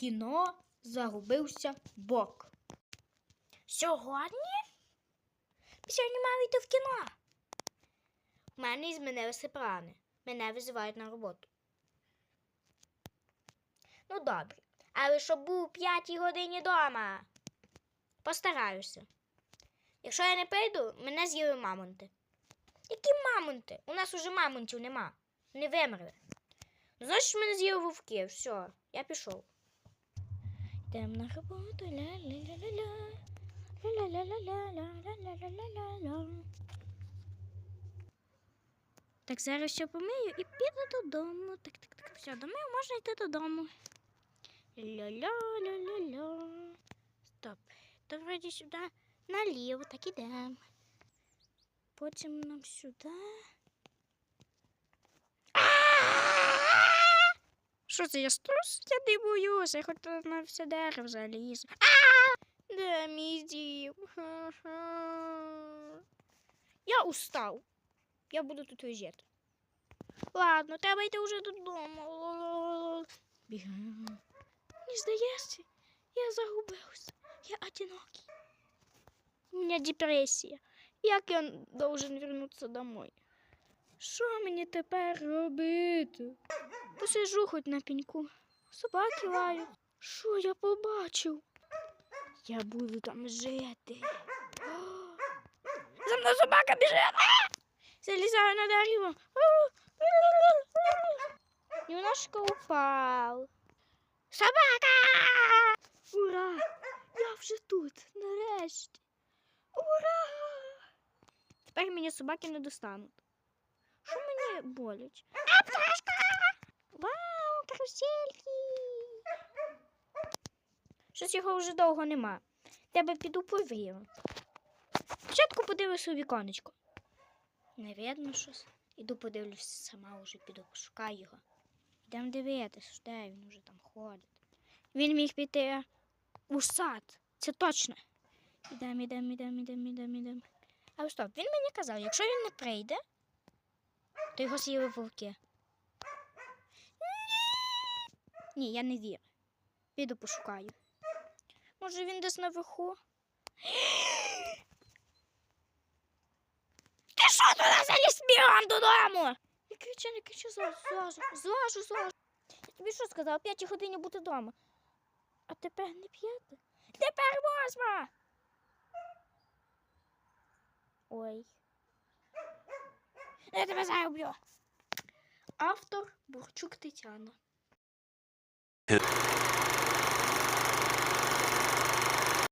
кіно загубився бок. Сьогодні? Ми сьогодні мали йти в кіно. У мене змінилися плани. Мене визивають на роботу. Ну, добре. Але щоб був у п'ятій годині дома. Постараюся. Якщо я не прийду, мене з'їли мамонти. Які мамонти? У нас уже мамонтів нема. Не вимерли. Ну, значить, мене з'їли вовки. Все, я пішов. Йдемо на роботу. Ля-ля-ля-ля-ля. Ля-ля-ля-ля-ля-ля-ля-ля-ля-ля. Так, зараз ще помию і піду додому. Так, так, так, все, домив, можна йти додому. Ля-ля-ля-ля-ля. Стоп. То вроді сюди наліво, так ідемо. Потім нам сюди. Що це я струс? Я не я хоч на все дерево залізу. Де мій дім? Я устав. Я буду тут лежати. Ладно, треба йти вже додому. Мені здається, я загубився. Я одинокий. У меня депресія. Як я должен вернуться домой? Що мені тепер робити? Посижу хоч на пеньку. Собаки лають. Що я побачив? Я буду там жити. За мною собака біжить. Залізаю на дерево. Немножко упав. Собака! Ура! Я вже тут, нарешті. Ура! Тепер мені собаки не достануть. Що мені болять? А, пташка! Вау, карусельки! Щось його вже довго нема. Тебе піду повірю. Спочатку подивлюся у віконечко. Не видно щось. Іду подивлюся сама вже піду пошукаю його. Йдемо дивитися, де він вже там ходить. Він міг піти у сад. Це точно. Ідемо, ідемо, ідемо, ідемо, ідемо, ідемо. Але стоп, він мені казав, якщо він не прийде, то його з'їли вовки. Ні, я не вірю. Піду пошукаю. Може він десь наверху? Ти що туди заліз бігом додому? Не кричи, не кричи, злажу, злажу, злажу, злажу. Я тобі що сказала, о п'ятій годині бути вдома. А тепер не п'ята? Тепер восьма. Ой. Я тебе загублю. Автор Бурчук Тетяна. hit.